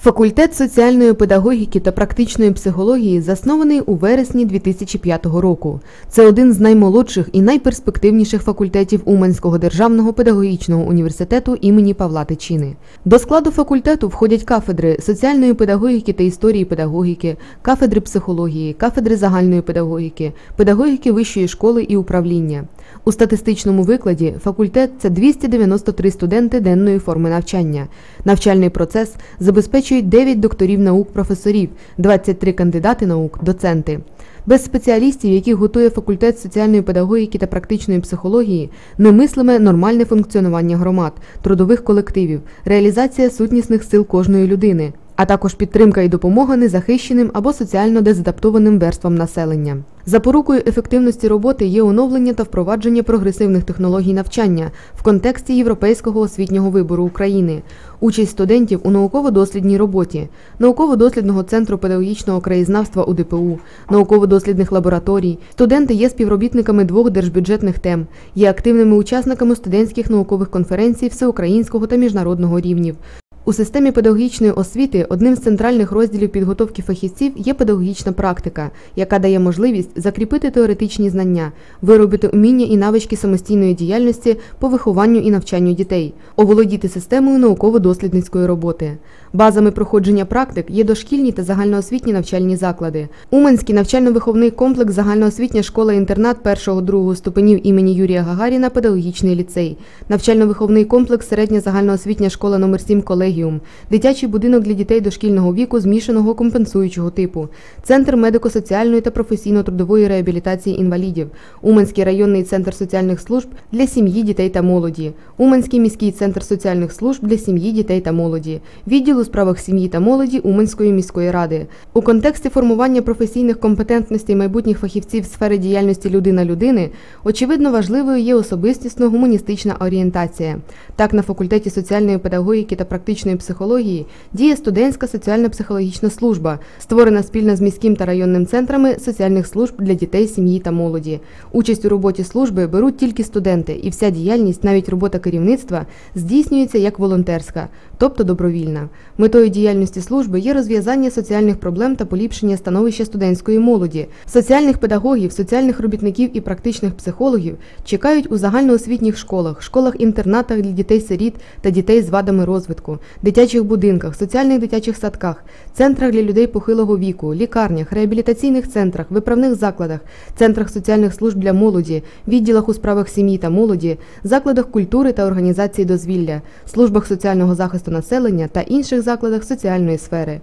Факультет соціальної педагогіки та практичної психології заснований у вересні 2005 року. Це один з наймолодших і найперспективніших факультетів Уманського державного педагогічного університету імені Павла Тичини. До складу факультету входять кафедри соціальної педагогіки та історії педагогіки, кафедри психології, кафедри загальної педагогіки, педагогіки вищої школи і управління. У статистичному викладі факультет це 293 студенти денної форми навчання. Навчальний процес забезпечують 9 докторів наук професорів, 23 кандидати наук, доценти. Без спеціалістів, яких готує факультет соціальної педагогіки та практичної психології, немислиме нормальне функціонування громад, трудових колективів, реалізація сутнісних сил кожної людини, а також підтримка і допомога незахищеним або соціально дезадаптованим верствам населення. Запорукою ефективності роботи є оновлення та впровадження прогресивних технологій навчання в контексті європейського освітнього вибору України, участь студентів у науково-дослідній роботі, науково-дослідного центру педагогічного краєзнавства УДПУ, науково-дослідних лабораторій. Студенти є співробітниками двох держбюджетних тем, є активними учасниками студентських наукових конференцій всеукраїнського та міжнародного рівнів. У системі педагогічної освіти одним з центральних розділів підготовки фахівців є педагогічна практика, яка дає можливість закріпити теоретичні знання, виробити уміння і навички самостійної діяльності по вихованню і навчанню дітей, оволодіти системою науково-дослідницької роботи. Базами проходження практик є дошкільні та загальноосвітні навчальні заклади. Уманський навчально-виховний комплекс загальноосвітня школа-інтернат першого-другого ступенів імені Юрія Гагаріна, педагогічний ліцей, навчально-виховний комплекс середня загальноосвітня школа номер 7 колегіум, дитячий будинок для дітей дошкільного віку змішаного компенсуючого типу, центр медико-соціальної та професійно-трудової реабілітації інвалідів, Уманський районний центр соціальних служб для сім'ї, дітей та молоді, Уманський міський центр соціальних служб для сім'ї, дітей та молоді, відділ у справах сім'ї та молоді Уманської міської ради. У контексті формування професійних компетентностей майбутніх фахівців в сфері діяльності людина людини очевидно важливою є особистісно-гуманістична орієнтація. Так, на факультеті соціальної педагогіки та практичної психології діє студентська соціально-психологічна служба, створена спільно з міським та районним центрами соціальних служб для дітей, сім'ї та молоді. Участь у роботі служби беруть тільки студенти, і вся діяльність, навіть робота керівництва, здійснюється як волонтерська, тобто добровільна. Метою діяльності служби є розв'язання соціальних проблем та поліпшення становища студентської молоді. Соціальних педагогів, соціальних робітників і практичних психологів чекають у загальноосвітніх школах, школах-інтернатах для дітей-сиріт та дітей з вадами розвитку, дитячих будинках, соціальних дитячих садках, центрах для людей похилого віку, лікарнях, реабілітаційних центрах, виправних закладах, центрах соціальних служб для молоді, відділах у справах сім'ї та молоді, закладах культури та організації дозвілля, службах соціального захисту населення та інших закладах соціальної сфери.